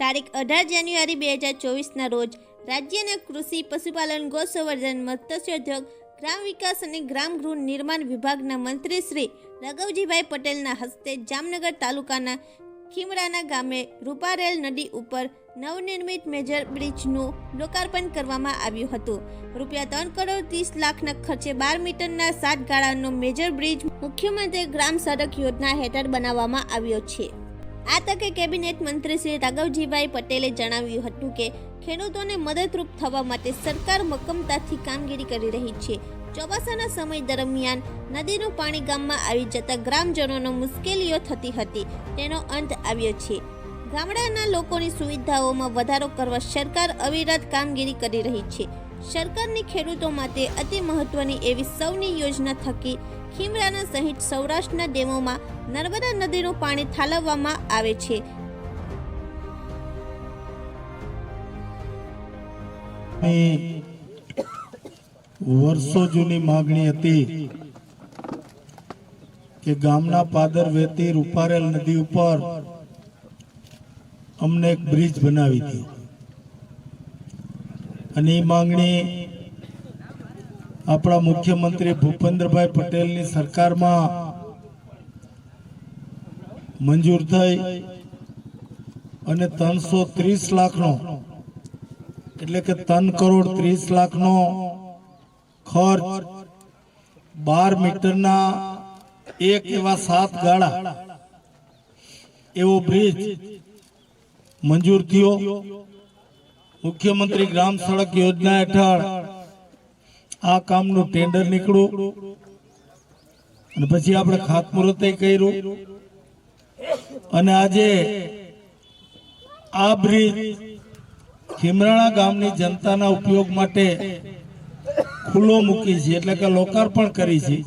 તારીખ અઢાર જાન્યુઆરી બે હજાર ચોવીસના રોજ રાજ્યના કૃષિ પશુપાલન ગોસંવર્ધન મત્સ્યોદ્યોગ, ગ્રામ વિકાસ અને ગ્રામ ગૃહ નિર્માણ વિભાગના મંત્રી શ્રી રઘવજીભાઈ પટેલના હસ્તે જામનગર તાલુકાના ખીમડાના ગામે રૂપારેલ નદી ઉપર નવનિર્મિત મેજર બ્રિજનું લોકાર્પણ કરવામાં આવ્યું હતું. રૂપિયા ત્રણ કરોડ ત્રીસ લાખના ખર્ચે બાર મીટરના સાત ગાળાનો મેજર બ્રિજ મુખ્યમંત્રી ગ્રામ સડક યોજના હેઠળ બનાવવામાં આવ્યો છે. આ તકે કેબિનેટ મંત્રી શ્રી રાઘવજીભાઈ પટેલે જણાવ્યું હતું કે ખેડૂતોને મદદરૂપ થવા માટે સરકાર મક્કમતાથી કામગીરી કરી રહી છે. ચોમાસાના સમય દરમિયાન નદીનું પાણી ગામમાં આવી જતા ગ્રામજનોનો મુશ્કેલીઓ થતી હતી. તેનો અંત આવ્યો છે. ગામડાના લોકોની સુવિધાઓમાં વધારો કરવા સરકાર અવિરત કામગીરી કરી રહી છે. સરકારની ખેડૂતો માટે અતિ મહત્વની એવી સૌની યોજના થકી ખીમરાના સહિત સૌરાષ્ટ્રના ડેમોમાં નર્મદા નદીનું પાણી ઠાલવવામાં આવે છે. વર્ષો જૂની માગણી હતી કે ગામના પાદર વહેતી રૂપારેલ નદી ઉપર અમને એક બ્રિજ બનાવી દો અને એ માંગણી આપણા મુખ્યમંત્રી ભૂપેન્દ્રભાઈ પટેલની સરકારમાં મંજૂર થઈ અને ત્રણસો ત્રીસ લાખનો, એટલે કે ત્રણ કરોડ ત્રીસ લાખનો ખર્ચ બાર મીટરના એક એવા સાત ગાળા એવો બ્રિજ મંજૂર થયો. મુખ્યમંત્રી ગ્રામ સડક યોજના હેઠળ આ કામનું ટેન્ડર નીકળ્યું. અને પછી આપણે ખાતમુહૂર્ત કર્યું. અને આજે આ બ્રિજ ખીમરાણા ગામની જનતાના ઉપયોગ માટે ખુલ્લો મૂકી છે. એટલે કે લોકાર્પણ કરી છે.